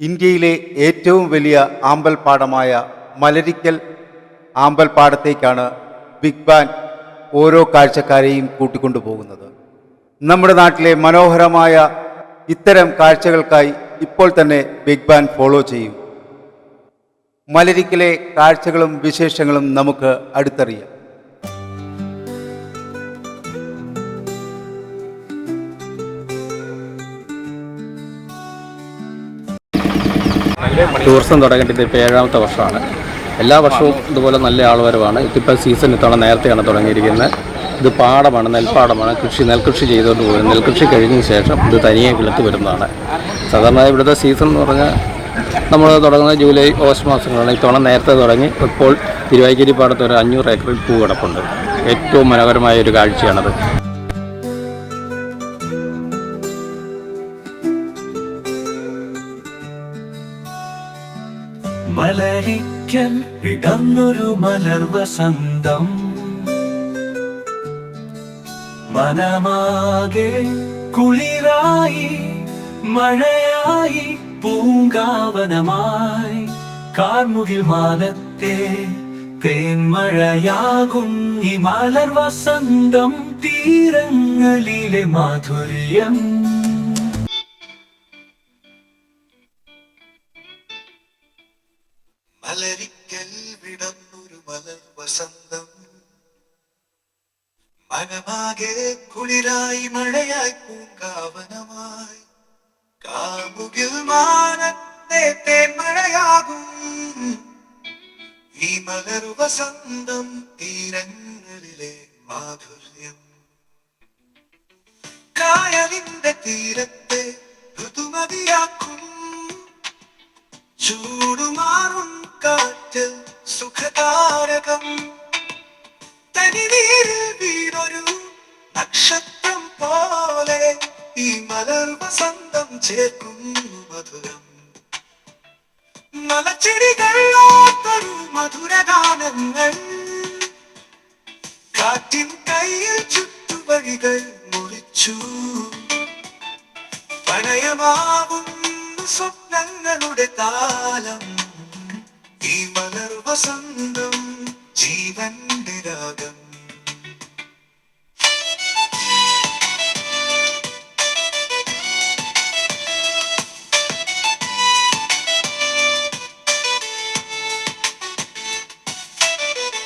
ഇന്ത്യയിലെ ഏറ്റവും വലിയ ആമ്പൽപ്പാടമായ മലരിക്കൽ ആമ്പൽപ്പാടത്തേക്കാണ് ബിഗ് ബാൻ ഓരോ കാഴ്ചക്കാരെയും കൂട്ടിക്കൊണ്ടു പോകുന്നത് നമ്മുടെ നാട്ടിലെ മനോഹരമായ ഇത്തരം കാഴ്ചകൾക്കായി ഇപ്പോൾ തന്നെ ബിഗ് ബാൻ ഫോളോ ചെയ്യും. മലരിക്കലെ കാഴ്ചകളും വിശേഷങ്ങളും നമുക്ക് അടുത്തറിയാം. ടൂറിസം തുടങ്ങിയിട്ട് ഇതിപ്പോൾ ഏഴാമത്തെ വർഷമാണ്. എല്ലാ വർഷവും ഇതുപോലെ നല്ല ആൾവരവാണ്. ഇതിപ്പോൾ സീസൺ ഇത്തവണ നേരത്തെയാണ് തുടങ്ങിയിരിക്കുന്നത്. ഇത് പാടമാണ് നെൽപ്പാടമാണ്. കൃഷി നെൽകൃഷി ചെയ്തുകൊണ്ട് പോകുന്നത് നെൽകൃഷി കഴിഞ്ഞതിന് ശേഷം ഇത് തനിയെ കിളുത്ത് വരുന്നതാണ്. സാധാരണ ഇവിടുത്തെ സീസൺ എന്ന് പറഞ്ഞാൽ നമ്മൾ തുടങ്ങുന്നത് ജൂലൈ ഓഗസ്റ്റ് മാസങ്ങളാണ് ഇത്തവണ നേരത്തെ തുടങ്ങി. ഇപ്പോൾ തിരുവായ്ക്കേരി പാടത്ത് ഒരു അഞ്ഞൂറ് ഏക്കറിൽ പൂ കിടപ്പുണ്ട്. ഏറ്റവും മനോഹരമായ ഒരു കാഴ്ചയാണത്. മലരിക്കൽ ഇടന്നൊരു മലർവസന്തം മനമാകെ കുളിരായി മഴയായി പൂങ്കാവനമായി. കാർമുകിൽ മാനത്തെ തേന്മഴയാകും ഈ മലർവസന്തം തീരങ്ങളിലെ മാധുര്യം വസന്തം മനമാകെ കുളിരായി മഴയായി പൂങ്കാവനമായി. കാമുകിൽ മാനത്തെ മഴയാകും. ഈ മലരു വസന്തം തീരങ്ങളിലെ മാധുര്യം. കായലിന്റെ തീരത്തെ ഋതുമതിയാക്കും. ചൂടുമാറും കാറ്റ് സുഖതാരകം. തനിനീരിൽ വീണൊരു നക്ഷത്രം പോലെ ഈ മലർ വസന്തം ചേർക്കുന്നു മധുരം മലച്ചെടികളാത്തൊരു മധുരഗാനങ്ങൾ. കാറ്റിൻ കയ്യിൽ ചുറ്റുവഴികൾ മുറിച്ചു. പ്രണയമാവും സ്വപ്നങ്ങളുടെ താലം. ഈ മലർ വസന്തം ജീവന്റെ രാഗം.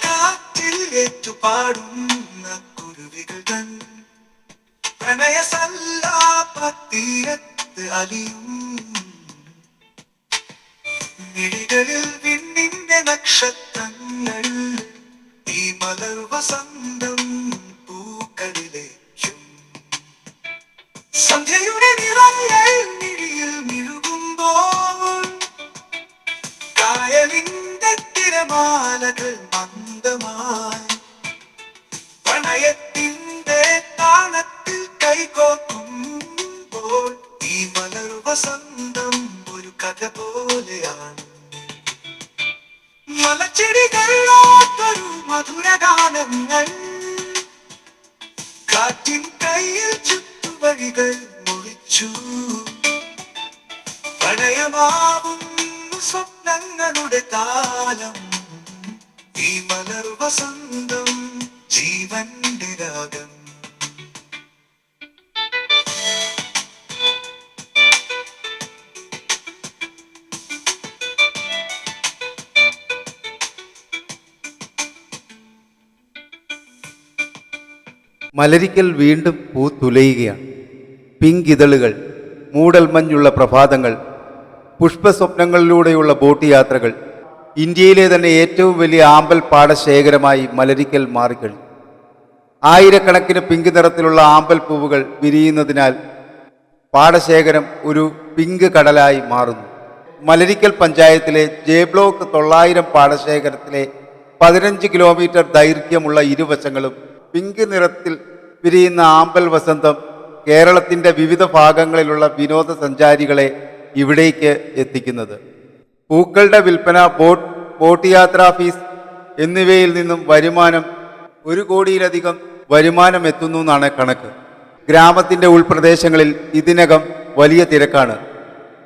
കാറ്റിൽ ഏറ്റുപാടുന്ന കുരുവികൾ തൻ പ്രണയ സല്ലാപത്തീരത്ത് അലിയും മിഴികളിൽ വിണ്ണിന്റെ നക്ഷത്രങ്ങൾ ഈ മലർ വസന്തം പൂക്കളിലേക്കും. സന്ധ്യയുടെ നിറങ്ങൾ മിഴിയിൽ മിഴുകുമ്പോൾ കായലിന്റെ തിരമാലകൾ മന്ദമായി. പ്രണയത്തിന്റെ താണത്തിൽ കൈകോക്കുമ്പോൾ ഈ മലർ വസന്തം കഥ പോലെയാണ് മലച്ചെടികളോത്തൊരു മധുരഗാനങ്ങൾ. കാറ്റിൻ കയ്യിൽ ചുറ്റുവഴികൾ മുറിച്ചു. പ്രണയമാവും സ്വപ്നങ്ങളുടെ താലം. ഈ മലർ വസന്തം ജീവന്റെ രാഗം. മലരിക്കൽ വീണ്ടും പൂത്തുലയുകയാണ് പിങ്ക് ഇതളുകൾ മൂടൽമഞ്ഞുള്ള പ്രഭാതങ്ങൾ പുഷ്പസ്വപ്നങ്ങളിലൂടെയുള്ള ബോട്ട് യാത്രകൾ ഇന്ത്യയിലെ തന്നെ ഏറ്റവും വലിയ ആമ്പൽ പാടശേഖരമായി മലരിക്കൽ മാറിക്കഴിഞ്ഞു. ആയിരക്കണക്കിന് പിങ്ക് നിറത്തിലുള്ള ആമ്പൽ പൂവുകൾ വിരിയുന്നതിനാൽ പാടശേഖരം ഒരു പിങ്ക് കടലായി മാറുന്നു. മലരിക്കൽ പഞ്ചായത്തിലെ ജെ ബ്ലോക്ക് തൊള്ളായിരം പാടശേഖരത്തിലെ പതിനഞ്ച് കിലോമീറ്റർ ദൈർഘ്യമുള്ള ഇരുവശങ്ങളും പിങ്ക് നിറത്തിൽ വിരിയുന്ന ആമ്പൽ വസന്തം കേരളത്തിന്റെ വിവിധ ഭാഗങ്ങളിലുള്ള വിനോദസഞ്ചാരികളെ ഇവിടേക്ക് എത്തിക്കുന്നത്. പൂക്കളുടെ വിൽപ്പന ബോട്ട് ബോട്ട് യാത്രാ ഫീസ് എന്നിവയിൽ നിന്നും വരുമാനം ഒരു കോടിയിലധികം വരുമാനം എത്തുന്നു എന്നാണ് കണക്ക്. ഗ്രാമത്തിന്റെ ഉൾപ്രദേശങ്ങളിൽ ഇതിനകം വലിയ തിരക്കാണ്.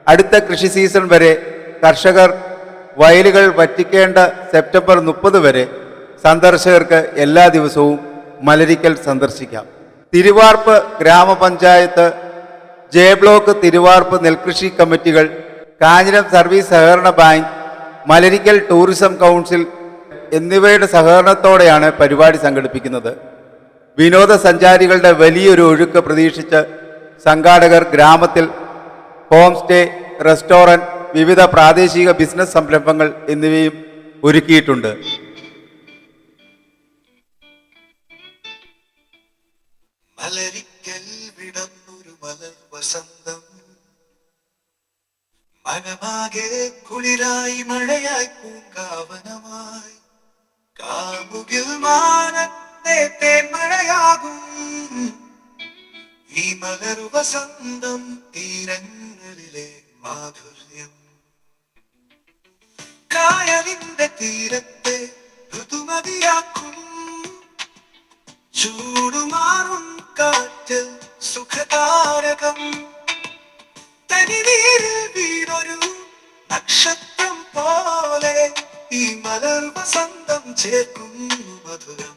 അടുത്ത കൃഷി സീസൺ വരെ കർഷകർ വയലുകൾ വറ്റിക്കേണ്ട സെപ്റ്റംബർ മുപ്പത് വരെ സന്ദർശകർക്ക് എല്ലാ ദിവസവും മലരിക്കൽ സന്ദർശിക്കാം. തിരുവാർപ്പ് ഗ്രാമപഞ്ചായത്ത് ജെ ബ്ലോക്ക് തിരുവാർപ്പ് നെൽകൃഷി കമ്മിറ്റികൾ കാഞ്ഞിരം സർവീസ് സഹകരണ ബാങ്ക് മലരിക്കൽ ടൂറിസം കൗൺസിൽ എന്നിവയുടെ സഹകരണത്തോടെയാണ് പരിപാടി സംഘടിപ്പിക്കുന്നത്. വിനോദസഞ്ചാരികളുടെ വലിയൊരു ഒഴുക്ക് പ്രതീക്ഷിച്ച് സംഘാടകർ ഗ്രാമത്തിൽ ഹോം സ്റ്റേ റെസ്റ്റോറന്റ് വിവിധ പ്രാദേശിക ബിസിനസ് സംരംഭങ്ങൾ എന്നിവയും ഒരുക്കിയിട്ടുണ്ട്. മലരിക്കൽ വിടന്നൊരു മലർ വസന്തം. മനമാകെ കുളിരായി മഴയായി പൂങ്കാവനമായി. കാമുകിൽ മാനത്തെ തേന്മഴയാകും. ഈ മലർ വസന്തം തീരങ്ങളിലെ മാധുര്യം. കായലിന്റെ തീരത്തെ ഋതുമതിയാക്കും. ചൂടുമാറും കാറ്റ് സുഖതാരകം. തനിനീരിൽ വീണൊരു നക്ഷത്രം പോലെ ഈ മലർ വസന്തം ചേർക്കുന്നു മധുരം.